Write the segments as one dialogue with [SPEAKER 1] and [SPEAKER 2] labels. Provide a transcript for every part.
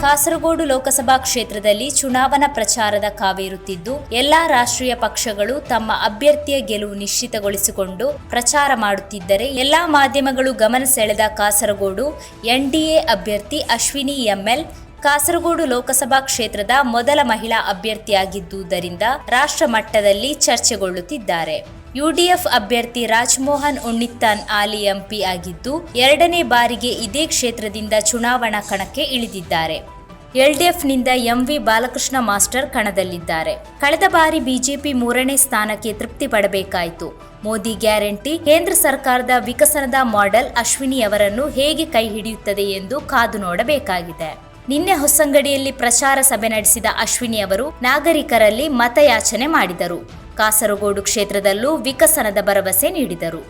[SPEAKER 1] ಕಾಸರಗೋಡು ಲೋಕಸಭಾ ಕ್ಷೇತ್ರದಲ್ಲಿ ಚುನಾವಣಾ ಪ್ರಚಾರದ ಕಾವೇರುತ್ತಿದ್ದು, ಎಲ್ಲಾ ರಾಷ್ಟ್ರೀಯ ಪಕ್ಷಗಳು ತಮ್ಮ ಅಭ್ಯರ್ಥಿಯ ಗೆಲುವು ನಿಶ್ಚಿತಗೊಳಿಸಿಕೊಂಡು ಪ್ರಚಾರ ಮಾಡುತ್ತಿದ್ದರೆ, ಎಲ್ಲಾ ಮಾಧ್ಯಮಗಳು ಗಮನ ಸೆಳೆದ ಕಾಸರಗೋಡು ಎನ್ಡಿಎ ಅಭ್ಯರ್ಥಿ ಅಶ್ವಿನಿ ಎಂಎಲ್, ಕಾಸರಗೋಡು ಲೋಕಸಭಾ ಕ್ಷೇತ್ರದ ಮೊದಲ ಮಹಿಳಾ ಅಭ್ಯರ್ಥಿಯಾಗಿದ್ದುದರಿಂದ ರಾಷ್ಟ್ರ ಮಟ್ಟದಲ್ಲಿ ಚರ್ಚೆಗೊಳ್ಳುತ್ತಿದ್ದಾರೆ. ಯುಡಿಎಫ್ ಅಭ್ಯರ್ಥಿ ರಾಜ್ಮೋಹನ್ ಉಣ್ಣಿತ್ತಾನ್ ಆಲಿ ಎಂಪಿ ಆಗಿದ್ದು, ಎರಡನೇ ಬಾರಿಗೆ ಇದೇ ಕ್ಷೇತ್ರದಿಂದ ಚುನಾವಣಾ ಕಣಕ್ಕೆ ಇಳಿದಿದ್ದಾರೆ. ಎಲ್ಡಿಎಫ್ನಿಂದ ಎಂವಿ ಬಾಲಕೃಷ್ಣ ಮಾಸ್ಟರ್ ಕಣದಲ್ಲಿದ್ದಾರೆ. ಕಳೆದ ಬಾರಿ ಬಿಜೆಪಿ ಮೂರನೇ ಸ್ಥಾನಕ್ಕೆ ತೃಪ್ತಿ ಪಡಬೇಕಾಯಿತು. ಮೋದಿ ಗ್ಯಾರಂಟಿ, ಕೇಂದ್ರ ಸರ್ಕಾರದ ವಿಕಸನದ ಮಾಡೆಲ್ ಅಶ್ವಿನಿ ಅವರನ್ನು ಹೇಗೆ ಕೈ ಹಿಡಿಯುತ್ತದೆ ಎಂದು ಕಾದು ನೋಡಬೇಕಾಗಿದೆ. ನಿನ್ನೆ ಹೊಸಂಗಡಿಯಲ್ಲಿ ಪ್ರಚಾರ ಸಭೆ ನಡೆಸಿದ ಅಶ್ವಿನಿ ಅವರು ನಾಗರಿಕರಲ್ಲಿ ಮತಯಾಚನೆ ಮಾಡಿದರು. ಕಾಸರಗೋಡು ಕ್ಷೇತ್ರದಲ್ಲೂ ವಿಕಸನದ ಭರವಸೆ ನೀಡಿದರು.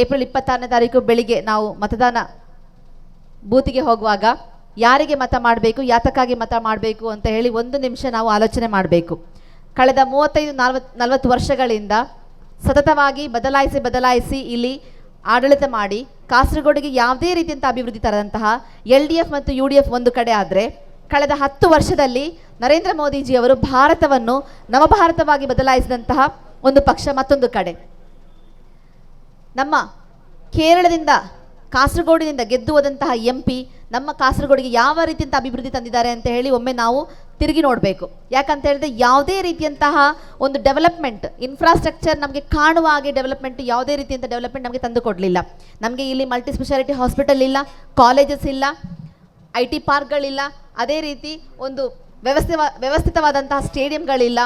[SPEAKER 2] ಏಪ್ರಿಲ್ ಇಪ್ಪತ್ತಾರನೇ ತಾರೀಕು ಬೆಳಿಗ್ಗೆ ನಾವು ಮತದಾನ ಬೂತಿಗೆ ಹೋಗುವಾಗ ಯಾರಿಗೆ ಮತ ಮಾಡಬೇಕು, ಯಾತಕ್ಕಾಗಿ ಮತ ಮಾಡಬೇಕು ಅಂತ ಹೇಳಿ ಒಂದು ನಿಮಿಷ ನಾವು ಆಲೋಚನೆ ಮಾಡಬೇಕು. ಕಳೆದ ಮೂವತ್ತೈದು ನಲವತ್ತು ನಲವತ್ತು ವರ್ಷಗಳಿಂದ ಸತತವಾಗಿ ಬದಲಾಯಿಸಿ ಬದಲಾಯಿಸಿ ಇಲ್ಲಿ ಆಡಳಿತ ಮಾಡಿ ಕಾಸರಗೋಡಿಗೆ ಯಾವುದೇ ರೀತಿಯಂಥ ಅಭಿವೃದ್ಧಿ ತರದಂತಹ ಎಲ್ ಡಿ ಎಫ್ ಮತ್ತು ಯು ಡಿ ಎಫ್ ಒಂದು ಕಡೆ ಆದರೆ ಕಳೆದ ಹತ್ತು ವರ್ಷದಲ್ಲಿ ನರೇಂದ್ರ ಮೋದಿಜಿಯವರು ಭಾರತವನ್ನು ನವಭಾರತವಾಗಿ ಬದಲಾಯಿಸಿದಂತಹ ಒಂದು ಪಕ್ಷ ಮತ್ತೊಂದು ಕಡೆ. ನಮ್ಮ ಕೇರಳದಿಂದ ಕಾಸರಗೋಡಿನಿಂದ ಗೆದ್ದು ಹೋದಂತಹ ಎಂ ಪಿ ನಮ್ಮ ಕಾಸರಗೋಡಿಗೆ ಯಾವ ರೀತಿಯಂತ ಅಭಿವೃದ್ಧಿ ತಂದಿದ್ದಾರೆ ಅಂತ ಹೇಳಿ ಒಮ್ಮೆ ನಾವು ತಿರುಗಿ ನೋಡಬೇಕು. ಯಾಕಂತ ಹೇಳಿದ್ರೆ ಯಾವುದೇ ರೀತಿಯಂತಹ ಒಂದು ಡೆವಲಪ್ಮೆಂಟ್ ಇನ್ಫ್ರಾಸ್ಟ್ರಕ್ಚರ್ ನಮಗೆ ಕಾಣುವ ಹಾಗೆ ಡೆವಲಪ್ಮೆಂಟ್, ಯಾವುದೇ ರೀತಿಯಂಥ ಡೆವಲಪ್ಮೆಂಟ್ ನಮಗೆ ತಂದುಕೊಡಲಿಲ್ಲ ನಮಗೆ ಇಲ್ಲಿ ಮಲ್ಟಿ ಸ್ಪೆಷಾಲಿಟಿ ಹಾಸ್ಪಿಟಲ್ ಇಲ್ಲ ಕಾಲೇಜಸ್ ಇಲ್ಲ ಐ ಟಿ ಪಾರ್ಕ್ಗಳಿಲ್ಲ. ಅದೇ ರೀತಿ ಒಂದು ವ್ಯವಸ್ಥೆ ವ್ಯವಸ್ಥಿತವಾದಂತಹ ಸ್ಟೇಡಿಯಂಗಳಿಲ್ಲ.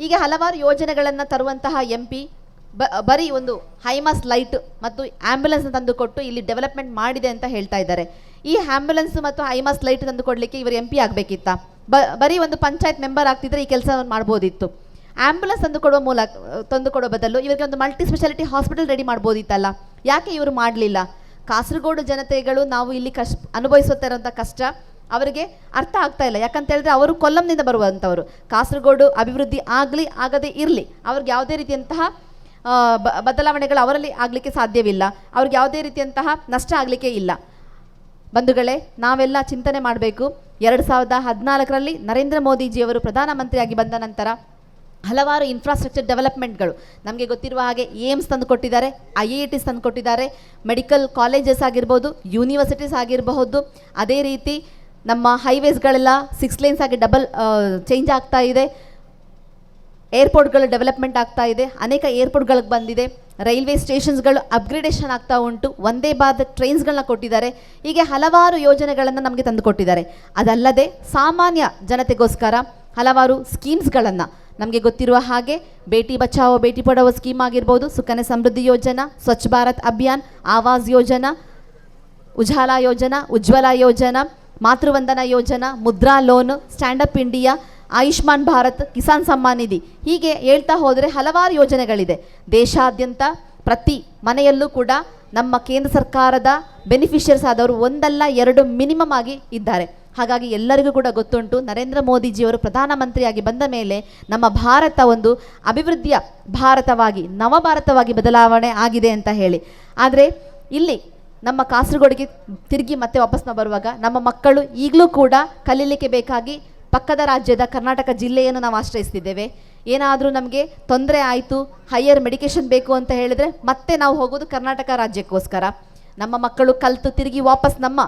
[SPEAKER 2] ಹೀಗೆ ಹಲವಾರು ಯೋಜನೆಗಳನ್ನು ತರುವಂತಹ ಎಂ ಪಿ ಬ, ಬರೀ ಒಂದು ಹೈಮಾಸ್ ಲೈಟ್ ಮತ್ತು ಆ್ಯಂಬುಲೆನ್ಸ್ ತಂದುಕೊಟ್ಟು ಇಲ್ಲಿ ಡೆವಲಪ್ಮೆಂಟ್ ಮಾಡಿದೆ ಅಂತ ಹೇಳ್ತಾ ಇದ್ದಾರೆ. ಈ ಆ್ಯಂಬುಲೆನ್ಸ್ ಮತ್ತು ಹೈಮಾಸ್ ಲೈಟ್ ತಂದು ಕೊಡಲಿಕ್ಕೆ ಇವರು ಎಂ ಪಿ ಆಗಬೇಕಿತ್ತ? ಬ, ಬರೀ ಒಂದು ಪಂಚಾಯತ್ ಮೆಂಬರ್ ಆಗ್ತಿದ್ರೆ ಈ ಕೆಲಸವನ್ನು ಮಾಡ್ಬೋದಿತ್ತು. ಆ್ಯಂಬುಲೆನ್ಸ್ ತಂದು ಕೊಡುವ ಮೂಲಕ ತಂದು ಬದಲು ಇವರಿಗೆ ಒಂದು ಮಲ್ಟಿ ಸ್ಪೆಷಾಲಿಟಿ ಹಾಸ್ಪಿಟಲ್ ರೆಡಿ ಮಾಡ್ಬೋದಿತ್ತಲ್ಲ? ಯಾಕೆ ಇವರು ಮಾಡಲಿಲ್ಲ? ಕಾಸರಗೋಡು ಜನತೆಗಳು ನಾವು ಇಲ್ಲಿ ಕಷ್ ಅನುಭವಿಸುತ್ತಿರುವಂಥ ಕಷ್ಟ ಅವರಿಗೆ ಅರ್ಥ ಆಗ್ತಾ ಇಲ್ಲ. ಯಾಕಂತ ಹೇಳಿದ್ರೆ ಅವರು ಕೊಲ್ಲಂನಿಂದ ಬರುವಂಥವರು ಕಾಸರಗೋಡು ಅಭಿವೃದ್ಧಿ ಆಗಲಿ ಆಗದೇ ಇರಲಿ. ಅವ್ರಿಗೆ ಯಾವುದೇ ರೀತಿಯಂತಹ ಬದಲಾವಣೆಗಳು ಅವರಲ್ಲಿ ಆಗಲಿಕ್ಕೆ ಸಾಧ್ಯವಿಲ್ಲ. ಅವ್ರಿಗೆ ಯಾವುದೇ ರೀತಿಯಂತಹ ನಷ್ಟ ಆಗಲಿಕ್ಕೆ ಇಲ್ಲ. ಬಂಧುಗಳೇ, ನಾವೆಲ್ಲ ಚಿಂತನೆ ಮಾಡಬೇಕು. ಎರಡು ಸಾವಿರದ ಹದಿನಾಲ್ಕರಲ್ಲಿ ನರೇಂದ್ರ ಮೋದಿಜಿಯವರು ಪ್ರಧಾನಮಂತ್ರಿಯಾಗಿ ಬಂದ ನಂತರ ಹಲವಾರು ಇನ್ಫ್ರಾಸ್ಟ್ರಕ್ಚರ್ ಡೆವಲಪ್ಮೆಂಟ್ಗಳು ನಮಗೆ ಗೊತ್ತಿರುವ ಹಾಗೆ ಏಮ್ಸ್ ತಂದು ಕೊಟ್ಟಿದ್ದಾರೆ, ಐ ಐ ಟಿಸ್ ತಂದು ಕೊಟ್ಟಿದ್ದಾರೆ, ಮೆಡಿಕಲ್ ಕಾಲೇಜಸ್ ಆಗಿರ್ಬೋದು, ಯೂನಿವರ್ಸಿಟೀಸ್ ಆಗಿರಬಹುದು. ಅದೇ ರೀತಿ ನಮ್ಮ ಹೈವೇಸ್ಗಳೆಲ್ಲ ಸಿಕ್ಸ್ ಲೇನ್ಸ್ ಆಗಿ ಡಬಲ್ ಚೇಂಜ್ ಆಗ್ತಾ ಇದೆ. ಏರ್ಪೋರ್ಟ್ಗಳು ಡೆವಲಪ್ಮೆಂಟ್ ಆಗ್ತಾ ಇದೆ. ಅನೇಕ ಏರ್ಪೋರ್ಟ್ಗಳಿಗೆ ಬಂದಿದೆ. ರೈಲ್ವೆ ಸ್ಟೇಷನ್ಸ್ಗಳು ಅಪ್ಗ್ರೇಡೇಷನ್ ಆಗ್ತಾ ಉಂಟು. ಒಂದೇ ಬಾದ ಟ್ರೈನ್ಸ್ಗಳನ್ನ ಕೊಟ್ಟಿದ್ದಾರೆ. ಹೀಗೆ ಹಲವಾರು ಯೋಜನೆಗಳನ್ನು ನಮಗೆ ತಂದು ಕೊಟ್ಟಿದ್ದಾರೆ. ಅದಲ್ಲದೆ ಸಾಮಾನ್ಯ ಜನತೆಗೋಸ್ಕರ ಹಲವಾರು ಸ್ಕೀಮ್ಸ್ಗಳನ್ನು ನಮಗೆ ಗೊತ್ತಿರುವ ಹಾಗೆ ಬೇಟಿ ಬಚಾವೋ ಬೇಟಿ ಪಡಾವೋ ಸ್ಕೀಮ್ ಆಗಿರ್ಬೋದು, ಸುಕನ್ಯಾ ಸಮೃದ್ಧಿ ಯೋಜನಾ, ಸ್ವಚ್ಛ ಭಾರತ್ ಅಭಿಯಾನ್ ಆವಾಸ್ ಯೋಜನಾ, ಉಜಾಲಾ ಯೋಜನಾ, Ujjwala Yojana, Matruvandana Yojana, Mudra loan stand up India, Ayushman Bharat, Kisan Samman Nidhi. ಹೀಗೆ ಹೇಳ್ತಾ ಹೋದರೆ ಹಲವಾರು ಯೋಜನೆಗಳಿದೆ. ದೇಶಾದ್ಯಂತ ಪ್ರತಿ ಮನೆಯಲ್ಲೂ ಕೂಡ ನಮ್ಮ ಕೇಂದ್ರ ಸರ್ಕಾರದ ಬೆನಿಫಿಷಿಯರ್ಸ್ ಆದವರು ಒಂದಲ್ಲ ಎರಡು ಮಿನಿಮಮ್ ಆಗಿ ಇದ್ದಾರೆ. ಹಾಗಾಗಿ ಎಲ್ಲರಿಗೂ ಕೂಡ ಗೊತ್ತುಂಟು, ನರೇಂದ್ರ ಮೋದಿಜಿಯವರು ಪ್ರಧಾನಮಂತ್ರಿಯಾಗಿ ಬಂದ ಮೇಲೆ ನಮ್ಮ ಭಾರತ ಒಂದು ಅಭಿವೃದ್ಧಿಯ ಭಾರತವಾಗಿ ನವ ಭಾರತವಾಗಿ ಬದಲಾವಣೆ ಆಗಿದೆ ಅಂತ ಹೇಳಿ. ಆದರೆ ಇಲ್ಲಿ ನಮ್ಮ ಕಾಸರಗೋಡಿಗೆ ತಿರುಗಿ ಮತ್ತೆ ವಾಪಸ್ ನಾವು ಬರುವಾಗ ನಮ್ಮ ಮಕ್ಕಳು ಈಗಲೂ ಕೂಡ ಕಲೀಲಿಕ್ಕೆ ಬೇಕಾಗಿ ಪಕ್ಕದ ರಾಜ್ಯದ ಕರ್ನಾಟಕ ಜಿಲ್ಲೆಯನ್ನು ನಾವು ಆಶ್ರಯಿಸ್ತಿದ್ದೇವೆ. ಏನಾದರೂ ನಮಗೆ ತೊಂದರೆ ಆಯಿತು ಹೈಯರ್ ಮೆಡಿಕೇಷನ್ ಬೇಕು ಅಂತ ಹೇಳಿದರೆ ಮತ್ತೆ ನಾವು ಹೋಗೋದು ಕರ್ನಾಟಕ ರಾಜ್ಯಕ್ಕೋಸ್ಕರ. ನಮ್ಮ ಮಕ್ಕಳು ಕಲಿತು ತಿರುಗಿ ವಾಪಸ್ ನಮ್ಮ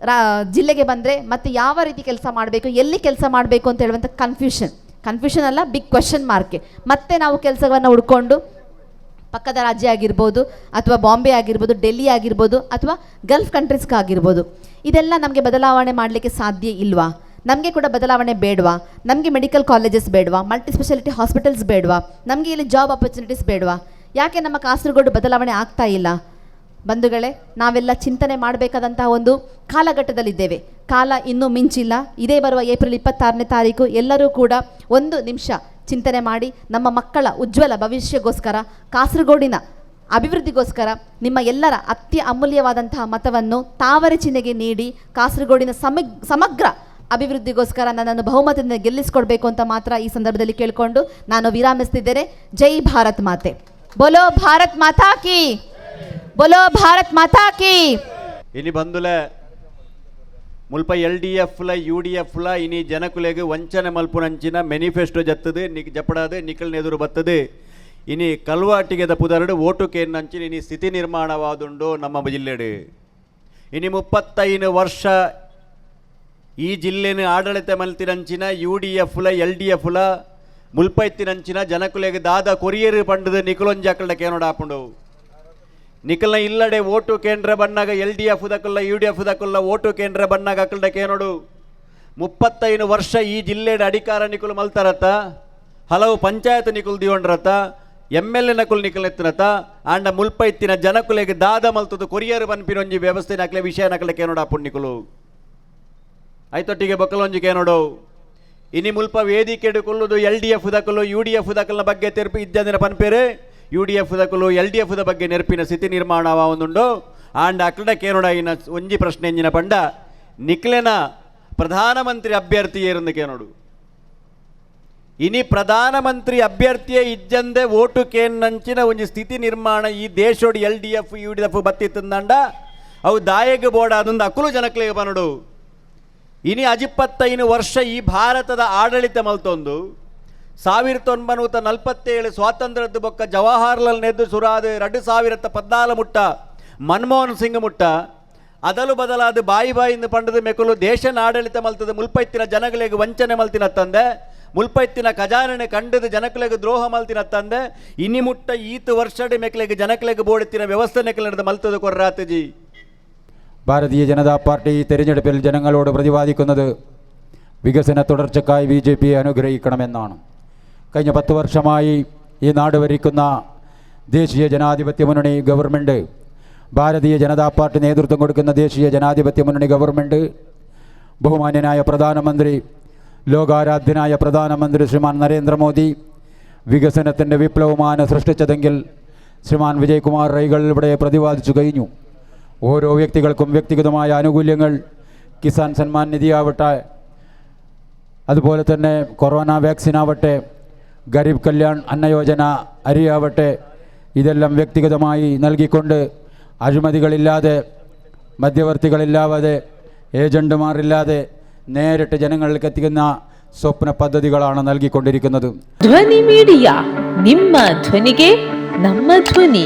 [SPEAKER 2] ರಾ, ಜಿಲ್ಲೆಗೆ ಬಂದರೆ ಮತ್ತೆ ಯಾವ ರೀತಿ ಕೆಲಸ ಮಾಡಬೇಕು, ಎಲ್ಲಿ ಕೆಲಸ ಮಾಡಬೇಕು ಅಂತ ಹೇಳುವಂಥ ಕನ್ಫ್ಯೂಷನ್ ಕನ್ಫ್ಯೂಷನ್ ಅಲ್ಲ ಬಿಗ್ ಕ್ವೆಶನ್ ಮಾರ್ಕೆ ಮತ್ತೆ ನಾವು ಕೆಲಸವನ್ನು ಹುಡ್ಕೊಂಡು ಪಕ್ಕದ ರಾಜ್ಯ ಆಗಿರ್ಬೋದು, ಅಥವಾ ಬಾಂಬೆ ಆಗಿರ್ಬೋದು, ಡೆಲ್ಲಿ ಆಗಿರ್ಬೋದು, ಅಥವಾ ಗಲ್ಫ್ ಕಂಟ್ರೀಸ್ಗಾಗಿರ್ಬೋದು ಇದೆಲ್ಲ ನಮಗೆ ಬದಲಾವಣೆ ಮಾಡಲಿಕ್ಕೆ ಸಾಧ್ಯ ಇಲ್ವಾ? ನಮಗೆ ಕೂಡ ಬದಲಾವಣೆ ಬೇಡವಾ? ನಮಗೆ ಮೆಡಿಕಲ್ ಕಾಲೇಜಸ್ ಬೇಡವಾ? ಮಲ್ಟಿ ಸ್ಪೆಷಾಲಿಟಿ ಹಾಸ್ಪಿಟಲ್ಸ್ ಬೇಡವಾ? ನಮಗೆ ಇಲ್ಲಿ ಜಾಬ್ ಆಪರ್ಚುನಿಟೀಸ್ ಬೇಡವಾ? ಯಾಕೆ ನಮ್ಮ ಕಾಸರಗೋಡು ಬದಲಾವಣೆ ಆಗ್ತಾ ಇಲ್ಲ? ಬಂಧುಗಳೇ, ನಾವೆಲ್ಲ ಚಿಂತನೆ ಮಾಡಬೇಕಾದಂತಹ ಒಂದು ಕಾಲಘಟ್ಟದಲ್ಲಿದ್ದೇವೆ. ಕಾಲ ಇನ್ನೂ ಮಿಂಚಿಲ್ಲ. ಇದೇ ಬರುವ ಏಪ್ರಿಲ್ ಇಪ್ಪತ್ತಾರನೇ ತಾರೀಕು ಎಲ್ಲರೂ ಕೂಡ ಒಂದು ನಿಮಿಷ ಚಿಂತನೆ ಮಾಡಿ, ನಮ್ಮ ಮಕ್ಕಳ ಉಜ್ವಲ ಭವಿಷ್ಯಗೋಸ್ಕರ ಕಾಸರಗೋಡಿನ ಅಭಿವೃದ್ಧಿಗೋಸ್ಕರ ನಿಮ್ಮ ಎಲ್ಲರ ಅತ್ಯ ಅಮೂಲ್ಯವಾದಂತಹ ಮತವನ್ನು ತಾವರೆ ಚಿಹ್ನೆಗೆ ನೀಡಿ, ಕಾಸರಗೋಡಿನ ಸಮಗ್ ಸಮಗ್ರ ಅಭಿವೃದ್ಧಿಗೋಸ್ಕರ ನನ್ನನ್ನು ಬಹುಮತದಿಂದ ಗೆಲ್ಲಿಸಿಕೊಡ್ಬೇಕು ಅಂತ ಮಾತ್ರ ಈ ಸಂದರ್ಭದಲ್ಲಿ ಕೇಳಿಕೊಂಡು ನಾನು ವಿರಾಮಿಸ್ತಿದ್ದೇನೆ. ಜೈ ಭಾರತ್ ಮಾತೆ. ಬೋಲೋ ಭಾರತ್ ಮಾತಾ ಕಿ! ಬೋಲೋ ಭಾರತ್ ಮಾತಾ ಕಿ
[SPEAKER 3] ಇನಿ ಬಂದುಲೆ ಮುಲ್ಪ ಎಲ್ ಡಿ ಎಫ್ಲ ಯು ಡಿ ಎಫ್ಲ ಇನಿ ಜನಕುಲೆಗೆ ವಂಚನೆ ಮಲ್ಪುನಂಚಿನ ಮೆನಿಫೆಸ್ಟೋ ಜತ್ತದೆ ನಿಕ್ ಜಪಡಾದೆ ನಿಕಲ್ನ ಎದುರು ಬತ್ತದೆ ಇನಿ ಕಲ್ವಾಟಿಗೆದ ಪುದರಡು ಓಟು ಕೇನ್ನಂಚಿನ ಇನಿ ಸ್ಥಿತಿ ನಿರ್ಮಾಣವಾದುಂಡು ನಮ್ಮ ಜಿಲ್ಲೆಡು ಇನಿ ಮುಪ್ಪತ್ತೈದು ವರ್ಷ ಈ ಜಿಲ್ಲೆನ ಆಡಳಿತ ಮಲ್ತಿನಂಚಿನ ಯು ಡಿ ಎಫ್ಲ ಎಲ್ ಡಿ ಎಫ್ಲ ಮುಲ್ಪೈತ್ತಿನಂಚಿನ ಜನಕುಲೆಗೆ ದಾದ ಕೊರಿಯರ್ ಪಂಡದ ನಿಕಲೊಂಜಾಕಲ್ಡ ಕೇನೋಡ ನಿಕಲ್ನ ಇಲ್ಲಡೆ ಓಟು ಕೇಂದ್ರ ಬಣ್ಣಾಗ ಎಲ್ ಡಿ ಎಫ್ ಉದಕ್ಕಲ್ಲ ಯು ಡಿ ಎಫ್ ಉದಕ್ಕಲ್ಲ ಓಟು ಕೇಂದ್ರ ಬಣ್ಣಾಗ ಅಕ್ಕಲ್ಡ ಕೇನೋಡು ಮುಪ್ಪತ್ತೈದು ವರ್ಷ ಈ ಜಿಲ್ಲೆಡ ಅಧಿಕಾರ ನಿಕುಲು ಮಲ್ತಾರತ ಹಲವು ಪಂಚಾಯತ್ ನಿಕುಲ್ ದಿಯೋಂಡ್ರತ ಎಂ ಎಲ್ ಎ ನಕುಲ್ ನಿಕಲ್ ಆಂಡ ಮುಲ್ಪೈತ್ತಿನ ಜನಕುಲೆಗೆ ದಾದ ಮಲ್ತದು ಕೊರಿಯರ್ ಬನ್ಪಿನೊಂಜಿ ವ್ಯವಸ್ಥೆ ನಕಲೆ ವಿಷಯ ನಕಲೆ ಕೇನೋಡ ಅಪ್ಪು ನಿಕುಲು ಐತೊಟ್ಟಿಗೆ ಬೊಕ್ಕಲೊಂಜಿಗೆ ನೋಡು. ಇನಿ ಮುಲ್ಪ ವೇದಿಕೆ ಕೊಲ್ಲುದು ಎಲ್ ಡಿ ಎಫ್ ಉದಕಲ್ಲು ಯು ಡಿ ಎಫ್ ಉದಕಲ್ನ ಬಗ್ಗೆ ತೆರಪಿ ಇದ್ದಂದಿನ ಪನ್ಪೇರೆ. ಯು ಡಿ ಎಫ್ ದಕ್ಕಲು ಎಲ್ ಡಿ ಬಗ್ಗೆ ನೆರಪಿನ ಸ್ಥಿತಿ ನಿರ್ಮಾಣ ಒಂದುಂಡು ಆಂಡ ಅಕ್ಲಡ ಕೇನೋಡ ಇನ್ನ ಒಂಜಿ ಪ್ರಶ್ನೆ ಎಂಜಿನ ಪಂಡ. ನಿಕ್ಲೆನ ಪ್ರಧಾನಮಂತ್ರಿ ಅಭ್ಯರ್ಥಿ ಏರಂದು ಕೇನೋಡು. ಇನಿ ಪ್ರಧಾನಮಂತ್ರಿ ಅಭ್ಯರ್ಥಿಯೇ ಇಜ್ಜಂದೆ ಓಟು ಕೇನ್ನಂಚಿನ ಒಂಜಿ ಸ್ಥಿತಿ ನಿರ್ಮಾಣ ಈ ದೇಶೋಡು L D F, U D F ಬತ್ತಿತ್ತಂದಂಡ. ಅವು ದಾಯಗ ಬೋಡ ಅದೊಂದು ಅಕುಲು ಜನಕ್ಲೆಗೆ ಬನಡು ಇನಿ ಅಜಿಪ್ಪತ್ತೈದು ವರ್ಷ ಈ ಭಾರತದ ಆಡಳಿತ ಮಲ್ತೊಂದು. ಸಾವಿರದ ಒಂಬೈನೂರ ನಲವತ್ತೇಳು ಸ್ವಾತಂತ್ರ್ಯದ ಬೊಕ್ಕ ಜವಾಹರ್ಲಾಲ್ ನೆಹರು ಸುರಾದ ಎರಡು ಸಾವಿರದ ಪದ್ನಾಲು ಮುಟ್ಟ ಮನಮೋಹನ್ ಸಿಂಗ್ ಮುಟ್ಟ ಅದಲು ಬದಲಾದ ಬಾಯಿ ಬಾಯಿಂದ ಪಂಡದ ಮೆಕುಲು ದೇಶನ ಆಡಳಿತ ಮಲ್ತದ ಮುಲ್ಪೈತಿನ ಜನಗಳಿಗೆ ವಂಚನೆ ಮಲ್ತಿನ ತಂದೆ ಮುಲ್ಪೈತಿನ ಖಜಾನೆ ಕಂಡದ ಜನಕಲೆಗೆ ದ್ರೋಹ ಮಲ್ತಿನ ತಂದೆ ಇನಿ ಮುಟ್ಟ ಈತು ವರ್ಷಡೆ ಮೆಕ್ಲೆಗೆ ಜನಕಲೆಗೆ ಬೋಡುತ್ತಿನ വ്യവസ്ഥ നെക്കലെടുത്ത് മൽത്തത് കൊറാത്തജി
[SPEAKER 4] ഭാരതീയ ജനതാ പാർട്ടി തെരഞ്ഞെടുപ്പിൽ ജനങ്ങളോട് പ്രതിപാദിക്കുന്നത് വികസന തുടർച്ചയ്ക്കായി ബി ജെ പിയെ അനുഗ്രഹിക്കണമെന്നാണ് കഴിഞ്ഞ പത്ത് വർഷമായി ഈ നാട് ഭരിക്കുന്ന ദേശീയ ജനാധിപത്യ മുന്നണി ഗവൺമെന്റ് ഭാരതീയ ജനതാ പാർട്ടി നേതൃത്വം കൊടുക്കുന്ന ദേശീയ ജനാധിപത്യ മുന്നണി ഗവൺമെന്റ് ബഹുമാന്യനായ പ്രധാനമന്ത്രി ലോകാരാധ്യനായ പ്രധാനമന്ത്രി ശ്രീമാൻ നരേന്ദ്രമോദി വികസനത്തിന്റെ വിപ്ലവമാണ് സൃഷ്ടിച്ചതെങ്കിൽ ശ്രീമാൻ വിജയ്കുമാർ റൈകൾ ഇവിടെ പ്രതിപാദിച്ചു കഴിഞ്ഞു. ഓരോ വ്യക്തികൾക്കും വ്യക്തിഗതമായ ആനുകൂല്യങ്ങൾ കിസാൻ സന്മാൻ നിധിയാവട്ടെ അതുപോലെ തന്നെ കൊറോണ വാക്സിൻ ആവട്ടെ ഗരീബ് കല്യാൺ അന്നയോജന അരിയാവട്ടെ ഇതെല്ലാം വ്യക്തിഗതമായി നൽകിക്കൊണ്ട് അഴിമതികളില്ലാതെ മധ്യവർത്തികളില്ലാതെ ഏജന്റുമാരില്ലാതെ നേരിട്ട് ജനങ്ങളിലേക്ക് എത്തിക്കുന്ന സ്വപ്ന പദ്ധതികളാണ് നൽകിക്കൊണ്ടിരിക്കുന്നത്
[SPEAKER 5] ಧ್ವನಿ ಮೀಡಿಯಾ ನಿಮ್ಮ ಧ್ವನಿಗೆ ನಮ್ಮ ಧ್ವನಿ